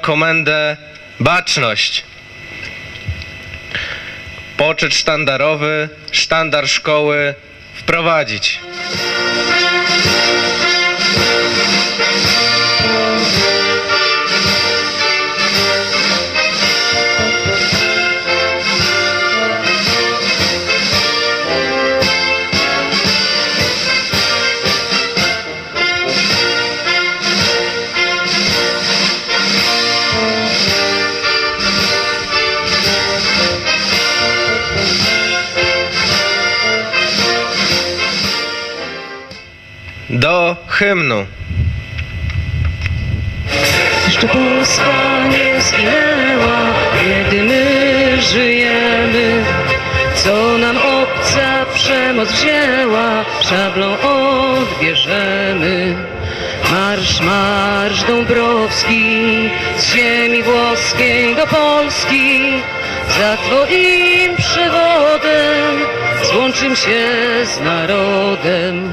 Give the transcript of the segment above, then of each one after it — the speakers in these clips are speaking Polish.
Komendę baczność. Poczet sztandarowy, sztandar szkoły wprowadzić. Hymnu. Jeszcze Polska nie zginęła, kiedy my żyjemy. Co nam obca przemoc wzięła, szablą odbierzemy. Marsz, marsz Dąbrowski, z ziemi włoskiej do Polski. Za Twoim przewodem złączym się z narodem.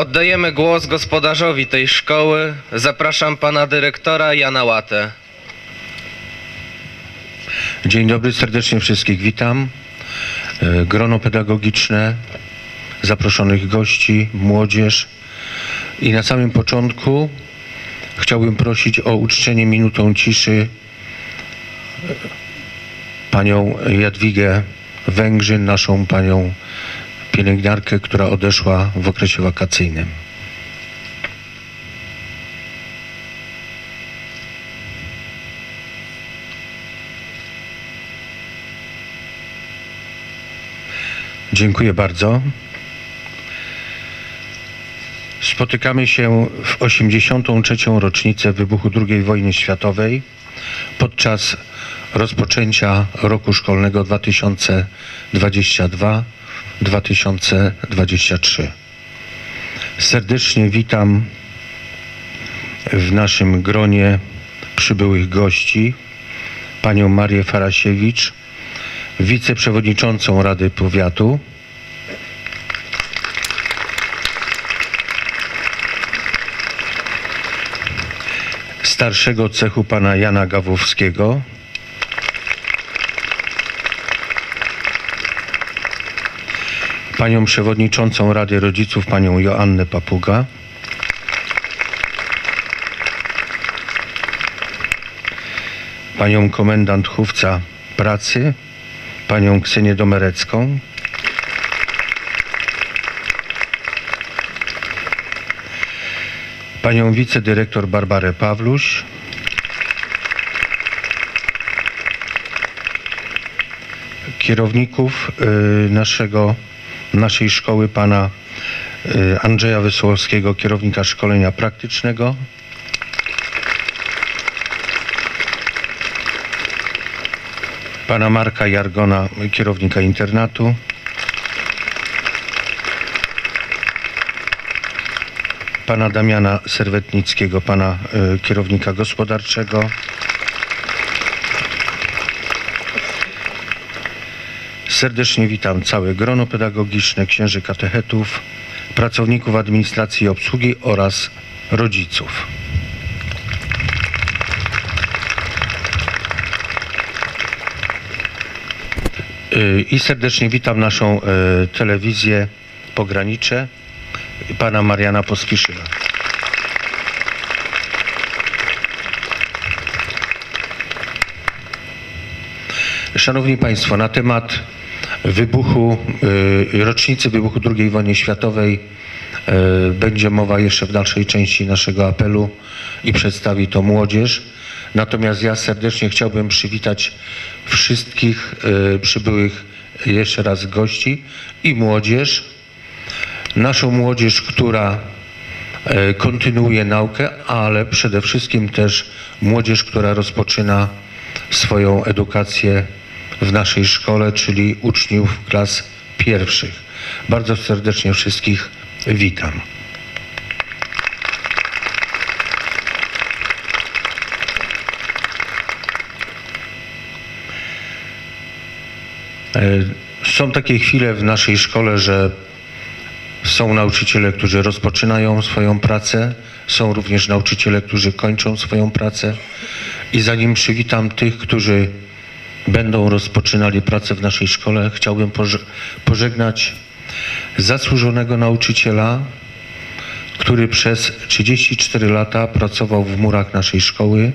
Oddajemy głos gospodarzowi tej szkoły. Zapraszam pana dyrektora Jana Łatę. Dzień dobry, serdecznie wszystkich witam. E, Grono pedagogiczne, zaproszonych gości, młodzież. I na samym początku chciałbym prosić o uczczenie minutą ciszy e, panią Jadwigę Węgrzyn, naszą panią pielęgniarkę, która odeszła w okresie wakacyjnym. Dziękuję bardzo. Spotykamy się w 83. rocznicę wybuchu II wojny światowej podczas rozpoczęcia roku szkolnego 2022-2023. Serdecznie witam w naszym gronie przybyłych gości panią Marię Farasiewicz, wiceprzewodniczącą Rady Powiatu, starszego cechu pana Jana Gawłowskiego, panią przewodniczącą Rady Rodziców, panią Joannę Papuga, panią komendant chówca pracy, panią Ksenię Domerecką, panią wicedyrektor Barbarę Pawluś, kierowników y, naszego, naszej szkoły, pana y, Andrzeja Wysłowskiego, kierownika szkolenia praktycznego, pana Marka Jargona, kierownika internatu, pana Damiana Serwetnickiego, pana y, kierownika gospodarczego, Serdecznie witam całe grono pedagogiczne, księży katechetów, pracowników administracji i obsługi oraz rodziców. Y, I serdecznie witam naszą y, telewizję Pogranicze, pana Mariana Pospiszyla. Szanowni Państwo, na temat wybuchu, y, rocznicy wybuchu II wojny światowej y, będzie mowa jeszcze w dalszej części naszego apelu i przedstawi to młodzież. Natomiast ja serdecznie chciałbym przywitać wszystkich y, przybyłych jeszcze raz gości i młodzież. Naszą młodzież, która kontynuuje naukę, ale przede wszystkim też młodzież, która rozpoczyna swoją edukację w naszej szkole, czyli uczniów klas pierwszych. Bardzo serdecznie wszystkich witam. E, Są takie chwile w naszej szkole, że są nauczyciele, którzy rozpoczynają swoją pracę, są również nauczyciele, którzy kończą swoją pracę. I zanim przywitam tych, którzy będą rozpoczynali pracę w naszej szkole, chciałbym poże- pożegnać zasłużonego nauczyciela, który przez 34 lata pracował w murach naszej szkoły,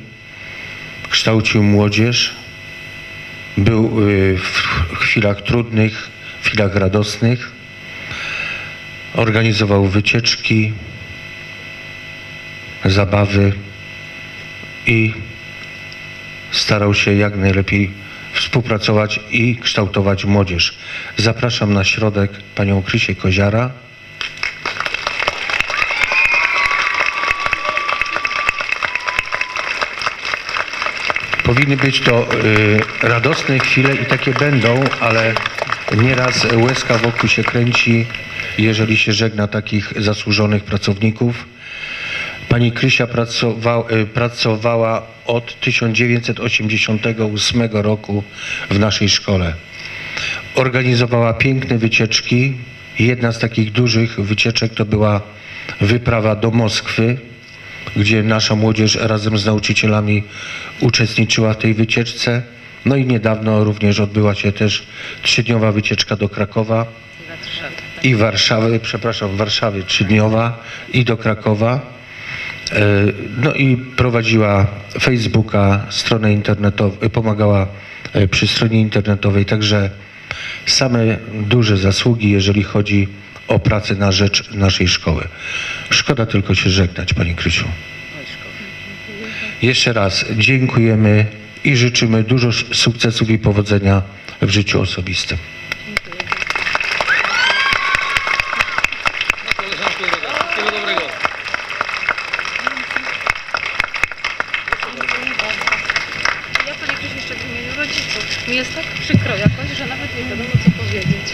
kształcił młodzież, był y, w chwilach trudnych, w chwilach radosnych, organizował wycieczki, zabawy i starał się jak najlepiej współpracować i kształtować młodzież. Zapraszam na środek panią Krysię Koziara. Powinny być to y, radosne chwile i takie będą, ale nieraz łezka wokół się kręci, jeżeli się żegna takich zasłużonych pracowników. Pani Krysia pracowa, y, pracowała od 1988 roku w naszej szkole. Organizowała piękne wycieczki. Jedna z takich dużych wycieczek to była wyprawa do Moskwy, gdzie nasza młodzież razem z nauczycielami uczestniczyła w tej wycieczce. No i niedawno również odbyła się też trzydniowa wycieczka do Krakowa i Warszawy, przepraszam, Warszawy trzydniowa i do Krakowa. E, No i prowadziła Facebooka, stronę internetową, pomagała e, przy stronie internetowej, także same duże zasługi, jeżeli chodzi o pracę na rzecz naszej szkoły. Szkoda tylko się żegnać, Pani Krysiu. Jeszcze raz dziękujemy i życzymy dużo sukcesów i powodzenia w życiu osobistym. Ja to nie piszę jeszcze w imieniu rodziców. Mi jest tak przykro jakoś, że nawet nie wiadomo co powiedzieć.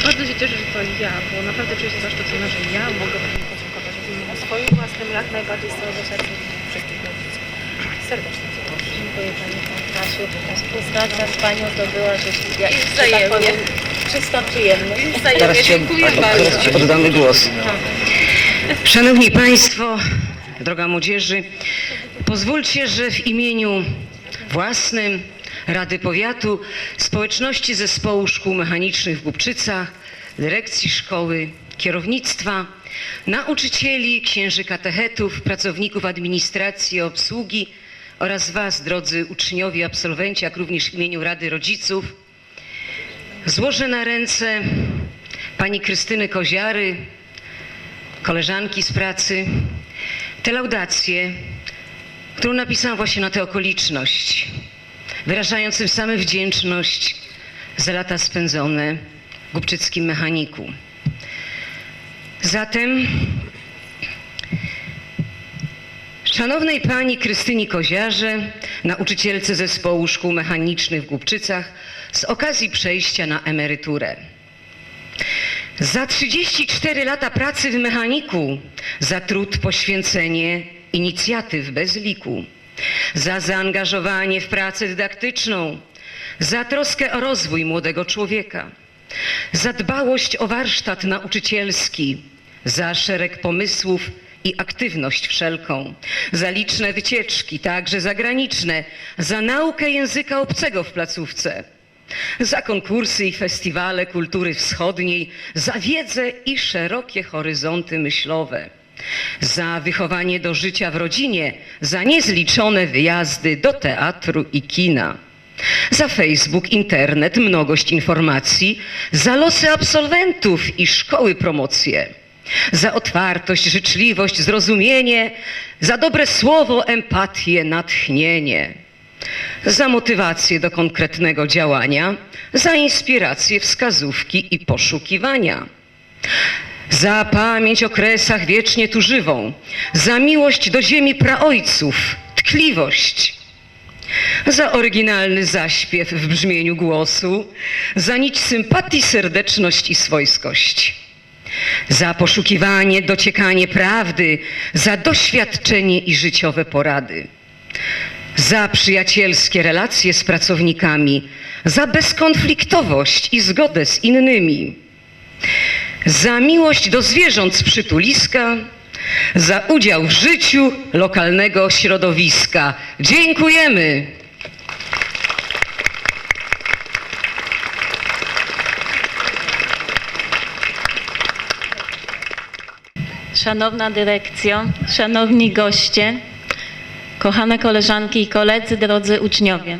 Y, Bardzo się cieszę, że to ja, bo naprawdę czuję się zaszczycona, że ja mogę Pani podziękować w imieniu swoim własnym, jak najbardziej z całego serca w imieniu wszystkich rodziców. Serdecznie dziękuję. Dziękuję Pani Kasiu. Współpraca z Panią to była rzecz, ja, że tak Wzajemnie. powiem, czysta przyjemność. Wzajemnie dziękuję bardzo. Teraz ci oddamy głos. Szanowni Państwo, droga młodzieży, pozwólcie, że w imieniu własnym Rady Powiatu, społeczności zespołu szkół mechanicznych w Głubczycach, dyrekcji szkoły, kierownictwa, nauczycieli, księży katechetów, pracowników administracji i obsługi oraz Was, drodzy uczniowie, absolwenci, jak również w imieniu Rady Rodziców, złożę na ręce pani Krystyny Koziary, koleżanki z pracy, tę laudację, którą napisałam właśnie na tę okoliczność, wyrażając tym wdzięczność za lata spędzone w Głubczyckim Mechaniku. Zatem Szanownej Pani Krystyni Koziarze, nauczycielce zespołu szkół mechanicznych w Głubczycach, z okazji przejścia na emeryturę. Za 34 lata pracy w mechaniku, za trud, poświęcenie, inicjatyw bez liku, za zaangażowanie w pracę dydaktyczną, za troskę o rozwój młodego człowieka, za dbałość o warsztat nauczycielski, za szereg pomysłów i aktywność wszelką, za liczne wycieczki, także zagraniczne, za naukę języka obcego w placówce, za konkursy i festiwale kultury wschodniej, za wiedzę i szerokie horyzonty myślowe, za wychowanie do życia w rodzinie, za niezliczone wyjazdy do teatru i kina, Za Facebook, internet, mnogość informacji, za losy absolwentów i szkoły promocje, za otwartość, życzliwość, zrozumienie, za dobre słowo, empatię, natchnienie, za motywację do konkretnego działania, za inspirację, wskazówki i poszukiwania za pamięć o kresach wiecznie tu żywą, za miłość do ziemi praojców, tkliwość, za oryginalny zaśpiew w brzmieniu głosu, za nić sympatii, serdeczność i swojskość, za poszukiwanie, dociekanie prawdy, za doświadczenie i życiowe porady, za przyjacielskie relacje z pracownikami, za bezkonfliktowość i zgodę z innymi za miłość do zwierząt z przytuliska, za udział w życiu lokalnego środowiska. Dziękujemy. Szanowna dyrekcjo, szanowni goście, kochane koleżanki i koledzy, drodzy uczniowie.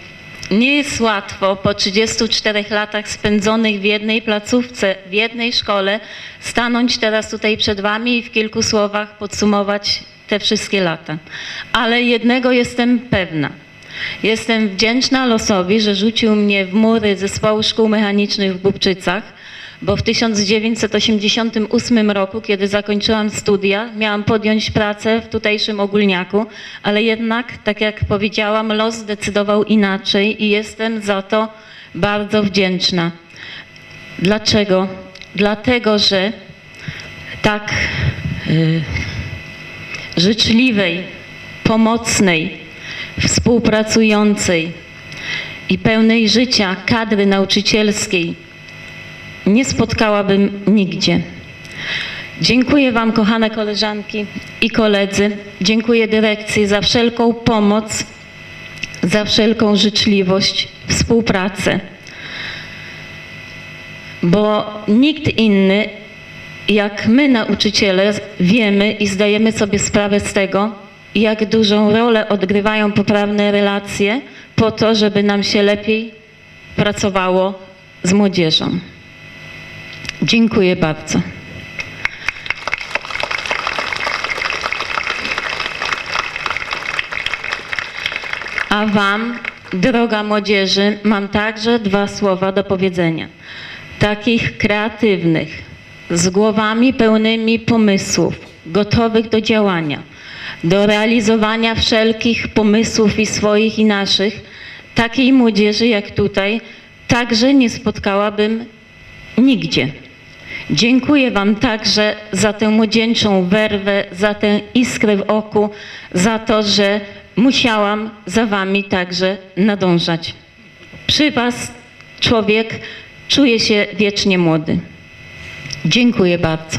Nie jest łatwo po 34 latach spędzonych w jednej placówce, w jednej szkole, stanąć teraz tutaj przed Wami i w kilku słowach podsumować te wszystkie lata. Ale jednego jestem pewna. Jestem wdzięczna losowi, że rzucił mnie w mury zespołu szkół mechanicznych w Głubczycach, bo w 1988 roku, kiedy zakończyłam studia, miałam podjąć pracę w tutejszym ogólniaku, ale jednak, tak jak powiedziałam, los zdecydował inaczej i jestem za to bardzo wdzięczna. Dlaczego? Dlatego, że tak y, życzliwej, pomocnej, współpracującej i pełnej życia kadry nauczycielskiej nie spotkałabym nigdzie. Dziękuję Wam, kochane koleżanki i koledzy. Dziękuję dyrekcji za wszelką pomoc, za wszelką życzliwość, współpracę. Bo nikt inny, jak my, nauczyciele, wiemy i zdajemy sobie sprawę z tego, jak dużą rolę odgrywają poprawne relacje po to, żeby nam się lepiej pracowało z młodzieżą. Dziękuję bardzo. A Wam, droga młodzieży, mam także dwa słowa do powiedzenia. Takich kreatywnych, z głowami pełnymi pomysłów, gotowych do działania, do realizowania wszelkich pomysłów i swoich i naszych, takiej młodzieży jak tutaj, także nie spotkałabym nigdzie. Dziękuję Wam także za tę młodzieńczą werwę, za tę iskrę w oku, za to, że musiałam za Wami także nadążać. Przy Was człowiek czuje się wiecznie młody. Dziękuję bardzo.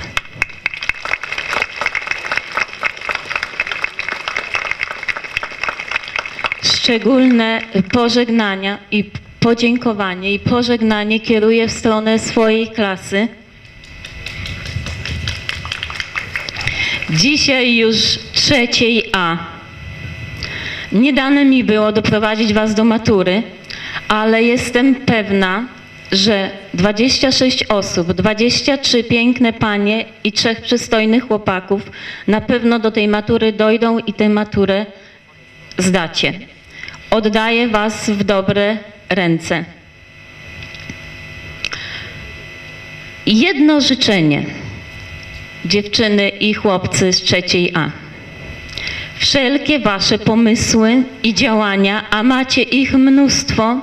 Szczególne pożegnania i podziękowanie i pożegnanie kieruję w stronę swojej klasy. Dzisiaj już trzeciej A. Nie dane mi było doprowadzić Was do matury, ale jestem pewna, że 26 osób, 23 piękne panie i trzech przystojnych chłopaków na pewno do tej matury dojdą i tę maturę zdacie. Oddaję Was w dobre ręce. Jedno życzenie, dziewczyny i chłopcy z trzeciej A. Wszelkie Wasze pomysły i działania, a macie ich mnóstwo,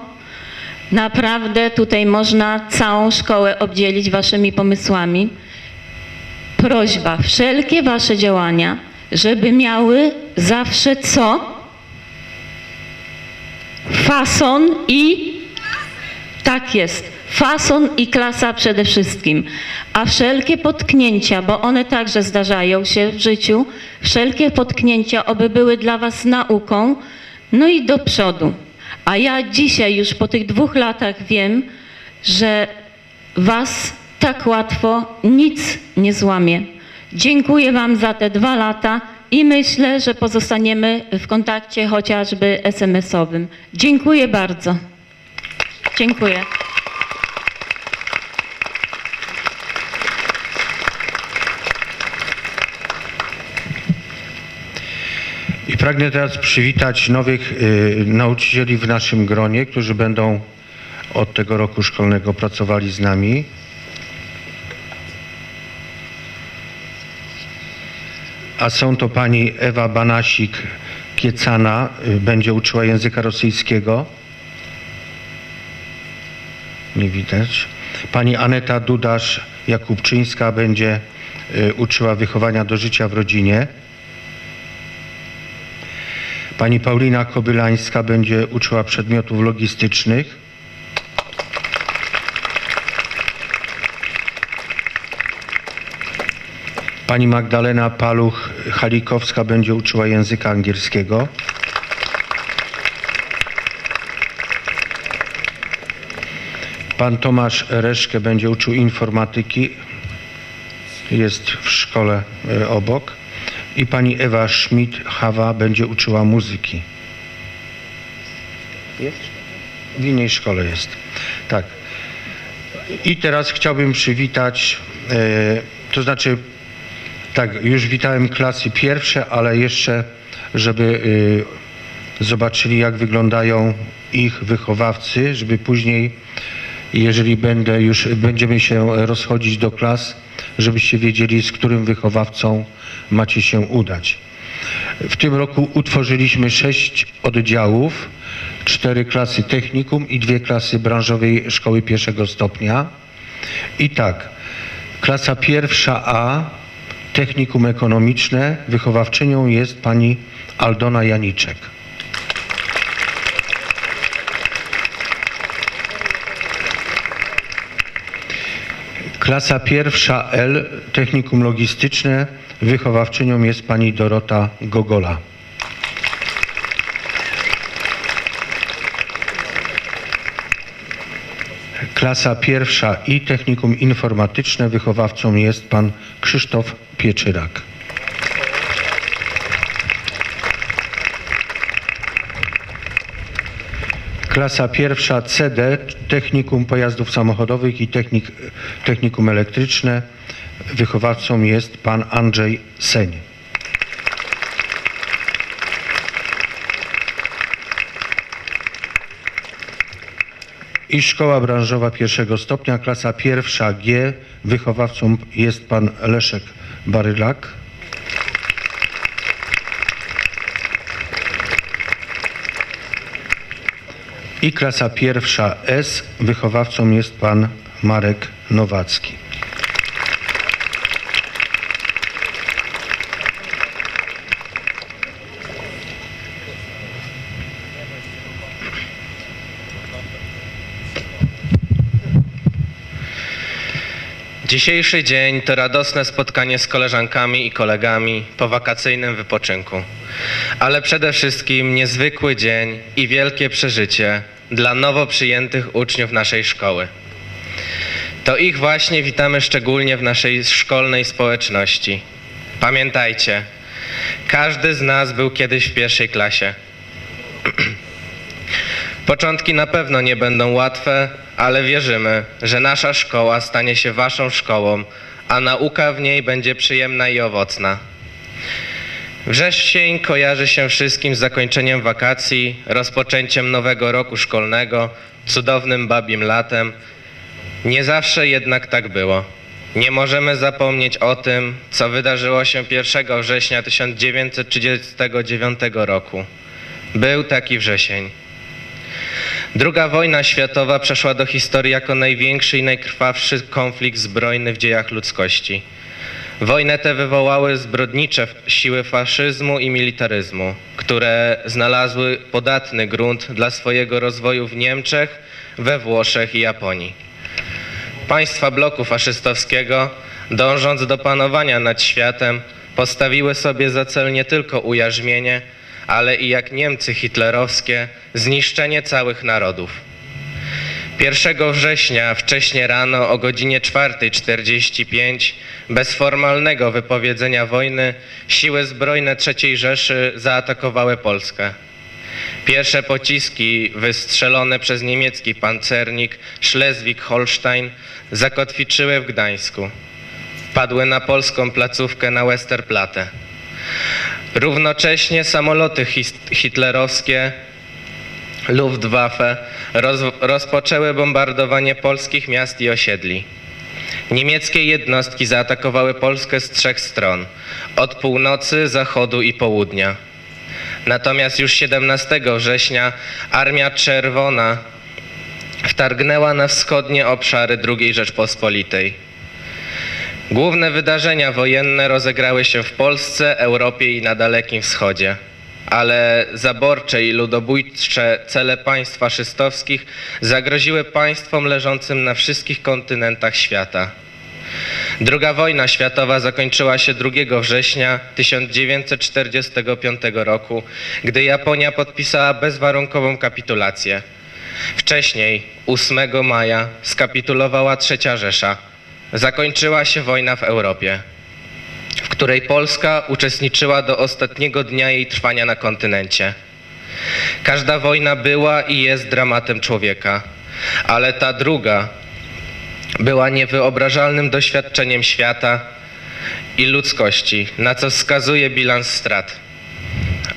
naprawdę tutaj można całą szkołę obdzielić Waszymi pomysłami. Prośba, wszelkie Wasze działania, żeby miały zawsze co? fason i tak jest. Fason i klasa przede wszystkim. A wszelkie potknięcia, bo one także zdarzają się w życiu, wszelkie potknięcia, oby były dla Was nauką, no i do przodu. A ja dzisiaj już po tych dwóch latach wiem, że Was tak łatwo nic nie złamie. Dziękuję Wam za te dwa lata i myślę, że pozostaniemy w kontakcie chociażby SMS-owym. Dziękuję bardzo. Dziękuję. Pragnę teraz przywitać nowych y, nauczycieli w naszym gronie, którzy będą od tego roku szkolnego pracowali z nami. A są to pani Ewa Banasik-Kiecana, y, będzie uczyła języka rosyjskiego. Nie widać. Pani Aneta Dudasz-Jakubczyńska będzie y, uczyła wychowania do życia w rodzinie. Pani Paulina Kobylańska będzie uczyła przedmiotów logistycznych. Pani Magdalena Paluch-Halikowska będzie uczyła języka angielskiego. Pan Tomasz Reszke będzie uczył informatyki. Jest w szkole e, obok. I pani Ewa Schmidt-Hawa będzie uczyła muzyki. Jest? W innej szkole jest. Tak. I teraz chciałbym przywitać, e, to znaczy, tak, już witałem klasy pierwsze, ale jeszcze, żeby e, zobaczyli, jak wyglądają ich wychowawcy, żeby później, jeżeli będę już, będziemy się rozchodzić do klas, żebyście wiedzieli, z którym wychowawcą macie się udać. W tym roku utworzyliśmy sześć oddziałów, cztery klasy technikum i dwie klasy branżowej szkoły pierwszego stopnia. I tak, klasa pierwsza A, technikum ekonomiczne, wychowawczynią jest pani Aldona Janiczek. Klasa pierwsza L, technikum logistyczne, wychowawczynią jest pani Dorota Gogola. Klasa pierwsza i technikum informatyczne, wychowawcą jest pan Krzysztof Pieczyrak. Klasa pierwsza CD, technikum pojazdów samochodowych i technik, technikum elektryczne. Wychowawcą jest pan Andrzej Seń. I szkoła branżowa pierwszego stopnia, klasa pierwsza G. Wychowawcą jest pan Leszek Barylak. I klasa pierwsza S. Wychowawcą jest pan Marek Nowacki. Dzisiejszy dzień to radosne spotkanie z koleżankami i kolegami po wakacyjnym wypoczynku. Ale przede wszystkim niezwykły dzień i wielkie przeżycie dla nowo przyjętych uczniów naszej szkoły. To ich właśnie witamy szczególnie w naszej szkolnej społeczności. Pamiętajcie, każdy z nas był kiedyś w pierwszej klasie. Początki na pewno nie będą łatwe, ale wierzymy, że nasza szkoła stanie się waszą szkołą, a nauka w niej będzie przyjemna i owocna. Wrzesień kojarzy się wszystkim z zakończeniem wakacji, rozpoczęciem nowego roku szkolnego, cudownym babim latem. Nie zawsze jednak tak było. Nie możemy zapomnieć o tym, co wydarzyło się 1 września 1939 roku. Był taki wrzesień. Druga wojna światowa przeszła do historii jako największy i najkrwawszy konflikt zbrojny w dziejach ludzkości. Wojnę tę wywołały zbrodnicze siły faszyzmu i militaryzmu, które znalazły podatny grunt dla swojego rozwoju w Niemczech, we Włoszech i Japonii. Państwa bloku faszystowskiego, dążąc do panowania nad światem, postawiły sobie za cel nie tylko ujarzmienie, ale i jak Niemcy hitlerowskie, zniszczenie całych narodów. 1 września wcześnie rano o godzinie 4.45 bez formalnego wypowiedzenia wojny siły zbrojne III Rzeszy zaatakowały Polskę. Pierwsze pociski wystrzelone przez niemiecki pancernik Schleswig-Holstein zakotwiczyły w Gdańsku. Padły na polską placówkę na Westerplatte. Równocześnie samoloty hitlerowskie Luftwaffe roz, rozpoczęły bombardowanie polskich miast i osiedli. Niemieckie jednostki zaatakowały Polskę z trzech stron od północy, zachodu i południa. Natomiast już 17 września Armia Czerwona wtargnęła na wschodnie obszary II Rzeczpospolitej. Główne wydarzenia wojenne rozegrały się w Polsce, Europie i na Dalekim Wschodzie. Ale zaborcze i ludobójcze cele państw faszystowskich zagroziły państwom leżącym na wszystkich kontynentach świata. Druga wojna światowa zakończyła się 2 września 1945 roku, gdy Japonia podpisała bezwarunkową kapitulację. Wcześniej, 8 maja, skapitulowała Trzecia Rzesza. Zakończyła się wojna w Europie, w której Polska uczestniczyła do ostatniego dnia jej trwania na kontynencie. Każda wojna była i jest dramatem człowieka, ale ta druga była niewyobrażalnym doświadczeniem świata i ludzkości, na co wskazuje bilans strat.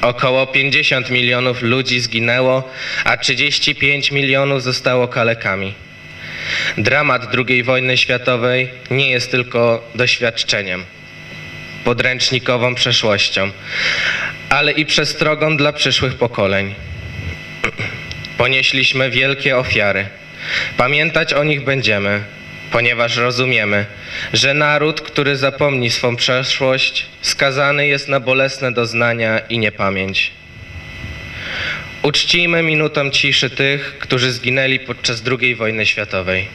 Około 50 milionów ludzi zginęło, a 35 milionów zostało kalekami. Dramat II wojny światowej nie jest tylko doświadczeniem, podręcznikową przeszłością, ale i przestrogą dla przyszłych pokoleń. Ponieśliśmy wielkie ofiary. Pamiętać o nich będziemy, ponieważ rozumiemy, że naród, który zapomni swą przeszłość, skazany jest na bolesne doznania i niepamięć. Uczcijmy minutą ciszy tych, którzy zginęli podczas II wojny światowej.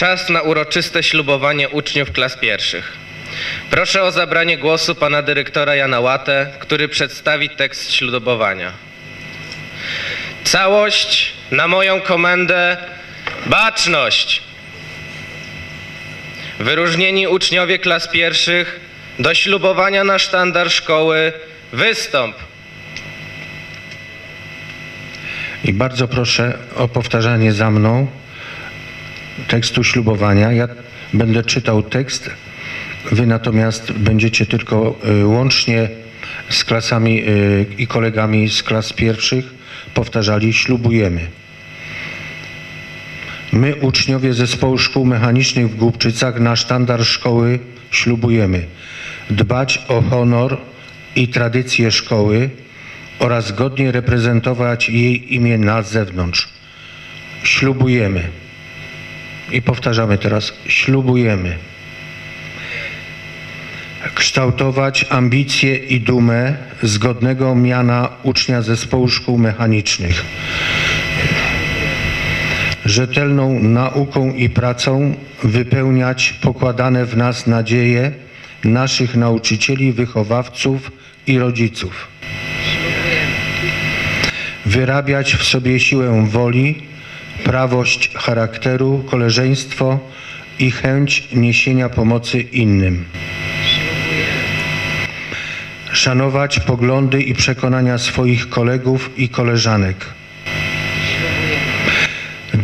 Czas na uroczyste ślubowanie uczniów klas pierwszych. Proszę o zabranie głosu pana dyrektora Jana Łatę, który przedstawi tekst ślubowania. Całość na moją komendę baczność. Wyróżnieni uczniowie klas pierwszych do ślubowania na sztandar szkoły wystąp. I bardzo proszę o powtarzanie za mną tekstu ślubowania. Ja będę czytał tekst, wy natomiast będziecie tylko y, łącznie z klasami y, i kolegami z klas pierwszych powtarzali ślubujemy. My, uczniowie Zespołu Szkół Mechanicznych w Głubczycach, na sztandar szkoły ślubujemy dbać o honor i tradycje szkoły oraz godnie reprezentować jej imię na zewnątrz. Ślubujemy. I powtarzamy teraz, ślubujemy. Kształtować ambicje i dumę zgodnego miana ucznia Zespołu Szkół Mechanicznych rzetelną nauką i pracą wypełniać pokładane w nas nadzieje naszych nauczycieli, wychowawców i rodziców. Wyrabiać w sobie siłę woli, prawość charakteru, koleżeństwo i chęć niesienia pomocy innym. Szanować poglądy i przekonania swoich kolegów i koleżanek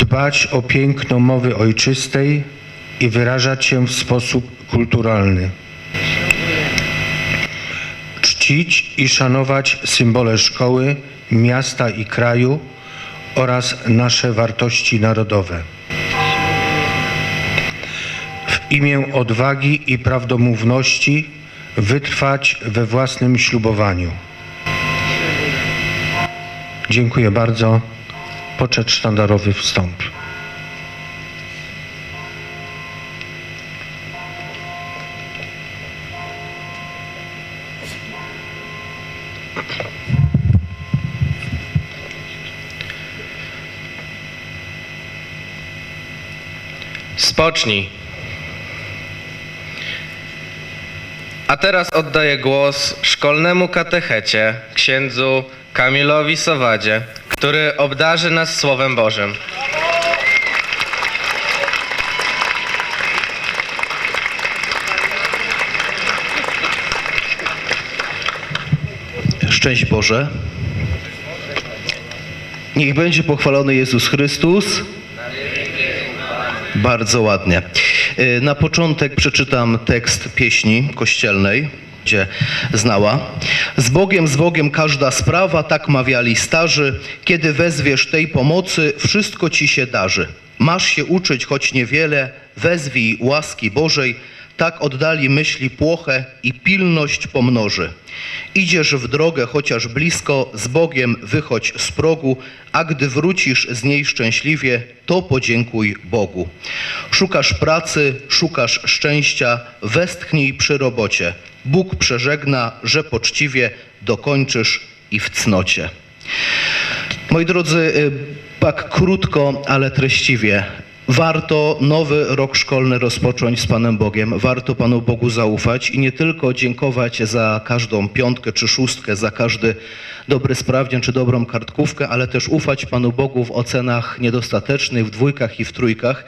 dbać o piękno mowy ojczystej i wyrażać się w sposób kulturalny. Czcić i szanować symbole szkoły, miasta i kraju oraz nasze wartości narodowe. W imię odwagi i prawdomówności wytrwać we własnym ślubowaniu. Dziękuję bardzo. Poczet sztandarowy wstąpi. Spocznij. A teraz oddaję głos szkolnemu katechecie, księdzu Kamilowi Sowadzie, który obdarzy nas Słowem Bożym. Szczęść Boże. Niech będzie pochwalony Jezus Chrystus. Bardzo ładnie. Y, Na początek przeczytam tekst pieśni kościelnej, gdzie znała. Z Bogiem, z Bogiem każda sprawa, tak mawiali starzy. Kiedy wezwiesz tej pomocy, wszystko ci się darzy. Masz się uczyć, choć niewiele, wezwij łaski Bożej, tak oddali myśli płoche i pilność pomnoży. Idziesz w drogę, chociaż blisko, z Bogiem wychodź z progu, a gdy wrócisz z niej szczęśliwie, to podziękuj Bogu. Szukasz pracy, szukasz szczęścia, westchnij przy robocie. Bóg przeżegna, że poczciwie dokończysz i w cnocie. Moi drodzy, y, tak krótko, ale treściwie. Warto nowy rok szkolny rozpocząć z Panem Bogiem. Warto Panu Bogu zaufać i nie tylko dziękować za każdą piątkę czy szóstkę, za każdy dobry sprawdzian czy dobrą kartkówkę, ale też ufać Panu Bogu w ocenach niedostatecznych, w dwójkach i w trójkach.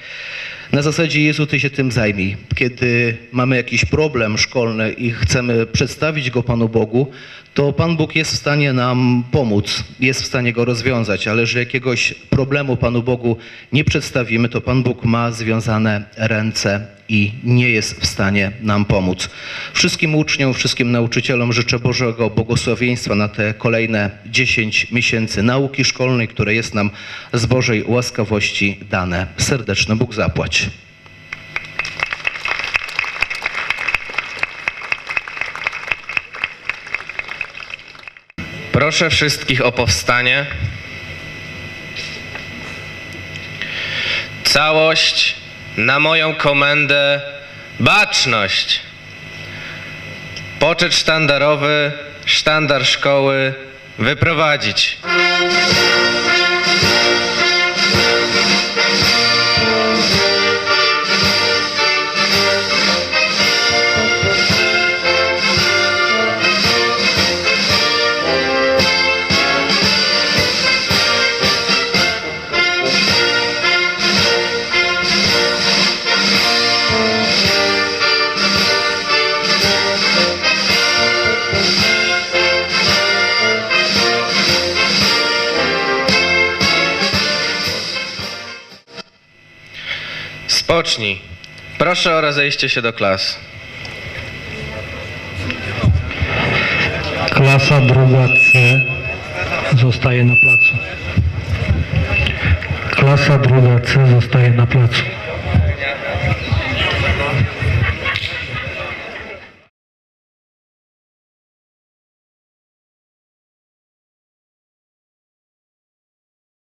Na zasadzie Jezu, Ty się tym zajmij. Kiedy mamy jakiś problem szkolny i chcemy przedstawić go Panu Bogu, to Pan Bóg jest w stanie nam pomóc, jest w stanie go rozwiązać, ale że jakiegoś problemu Panu Bogu nie przedstawimy, to Pan Bóg ma związane ręce i nie jest w stanie nam pomóc. Wszystkim uczniom, wszystkim nauczycielom życzę Bożego błogosławieństwa na te kolejne 10 miesięcy nauki szkolnej, które jest nam z Bożej łaskawości dane. Serdeczny Bóg zapłać. Proszę wszystkich o powstanie. Całość na moją komendę baczność. Poczet sztandarowy, sztandar szkoły wyprowadzić. Proszę o rozejście się do klas. Klasa druga C zostaje na placu. Klasa druga C zostaje na placu.